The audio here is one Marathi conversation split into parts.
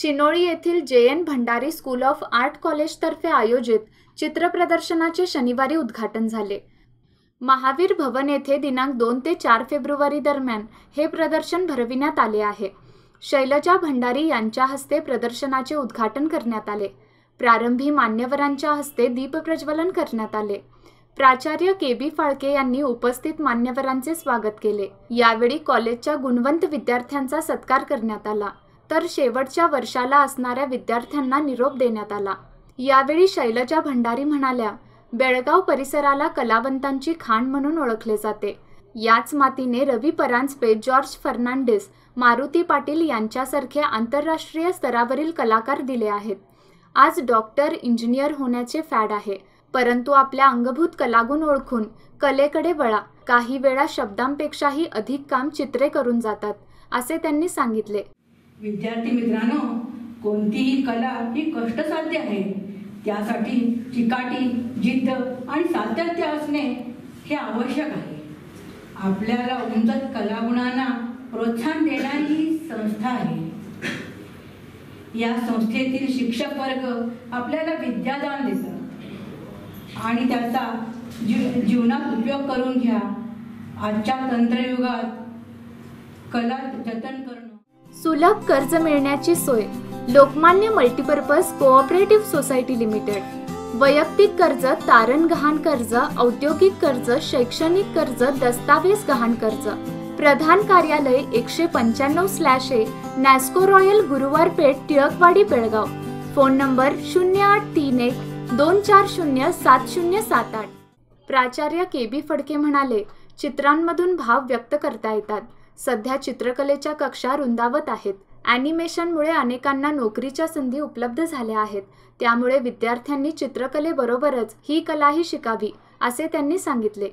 शिनोळी येथील J N Bhandari school of art कॉलेजतर्फे आयोजित चित्रप्रदर्शनाचे शनिवारी उद्घाटन झाले. महावीर भवन येथे दिनांक दोन ते चार फेब्रुवारी दरम्यान हे प्रदर्शन भरविण्यात आले आहे. शैलजा भंडारी यांच्या हस्ते प्रदर्शनाचे उद्घाटन करण्यात आले. प्रारंभी मान्यवरांच्या हस्ते दीपप्रज्वलन करण्यात आले. प्राचार्य के बी फाळके यांनी उपस्थित मान्यवरांचे स्वागत केले. यावेळी कॉलेजच्या गुणवंत विद्यार्थ्यांचा सत्कार करण्यात आला. तर शेवटच्या वर्षाला असणाऱ्या विद्यार्थ्यांना निरोप देण्यात आला. यावेळी शैलजा भंडारी म्हणाल्या बेळगाव परिसराला कलावंतांची खाण म्हणून ओळखले जाते. याच मातीने रवी परांजपे जॉर्ज फर्नांडिस मारुती पाटील यांच्यासारखे आंतरराष्ट्रीय स्तरावरील कलाकार दिले आहेत. आज डॉक्टर इंजिनियर होण्याचे फॅड आहे. परंतु आपल्या अंगभूत कलागुण ओळखून कलेकडे वळा. काही वेळा शब्दांपेक्षाही अधिक काम चित्रे करून जातात असे त्यांनी सांगितले. विद्यार्थी मित्रांनो कोणतीही कला ही कष्टसाध्य आहे. त्यासाठी चिकाटी जिद्द आणि सातत्य असणे हे आवश्यक आहे. आपल्याला उंच कलागुणांना प्रोत्साहन देणारी ही संस्था आहे. या संस्थेतील शिक्षक वर्ग आपल्याला विद्यादान देतात. आणि त्याचा जीव जीवनात उपयोग करून घ्या. आजच्या तंत्रयुगात कला जतन कर सुलभ कर्ज मिळण्याची सोय. Lokmanya multipurpose cooperative society limited. वैयक्तिक कर्ज तारण गहाण कर्ज औद्योगिक कर्ज शैक्षणिक कर्ज दस्तावेज गहाण कर्ज. प्रधान कार्यालय एकशे पंच्याण्णव slash A Nasco Royal Guruwar Peth Tilakwadi Belgaum. Phone number शून्य आठ तीन एक दोन चार शून्य सात शून्य सात आठ. प्राचार्य के बी फडके म्हणाले चित्रांमधून भाव व्यक्त करता येतात. सध्या चित्रकलेच्या कक्षा रुंदावत आहेत. ॲनिमेशनमुळे अनेकांना नोकरीच्या संधी उपलब्ध झाल्या आहेत. त्यामुळे विद्यार्थ्यांनी चित्रकलेबरोबरच ही कलाही शिकावी असे त्यांनी सांगितले.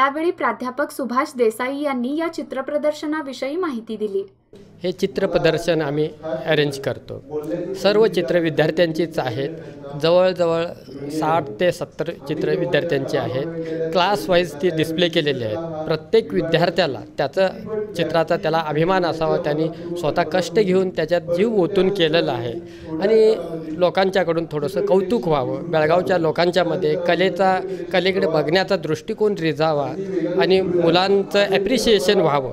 यावेळी प्राध्यापक सुभाष देसाई यांनी या चित्रप्रदर्शनाविषयी माहिती दिली. हे चित्र प्रदर्शन आम्ही अरेंज करतो. सर्व चित्र विद्यार्थ्यांचीच आहेत. जवळजवळ साठ ते सत्तर चित्र विद्यार्थ्यांची आहेत. क्लास वाईज ती डिस्प्ले केलेली आहेत. प्रत्येक विद्यार्थ्याला त्याचं चित्राचा त्याला अभिमान असावा त्यांनी स्वतः कष्ट घेऊन त्याच्यात जीव ओतून केलेलं आहे. आणि लोकांच्याकडून थोडंसं कौतुक व्हावं. बेळगावच्या लोकांच्यामध्ये कलेचा कलेकडे बघण्याचा दृष्टिकोन रिजावा आणि मुलांचं ॲप्रिशिएशन व्हावं.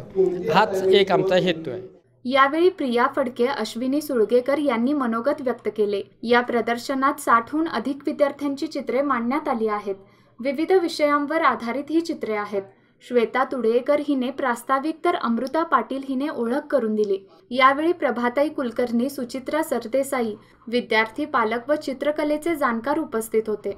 हाच एक आमचा हेतू आहे. यावेळी प्रिया फडके अश्विनी सुळगेकर यांनी मनोगत व्यक्त केले. या प्रदर्शनात साठहून अधिक विद्यार्थ्यांची चित्रे मांडण्यात आली आहेत. विविध विषयांवर आधारित ही चित्रे आहेत. श्वेता तुडेकर हिने प्रास्ताविक तर अमृता पाटील हिने ओळख करून दिली. यावेळी प्रभाताई कुलकर्णी सुचित्रा सरदेसाई विद्यार्थी पालक व चित्रकलेचे जाणकार उपस्थित होते.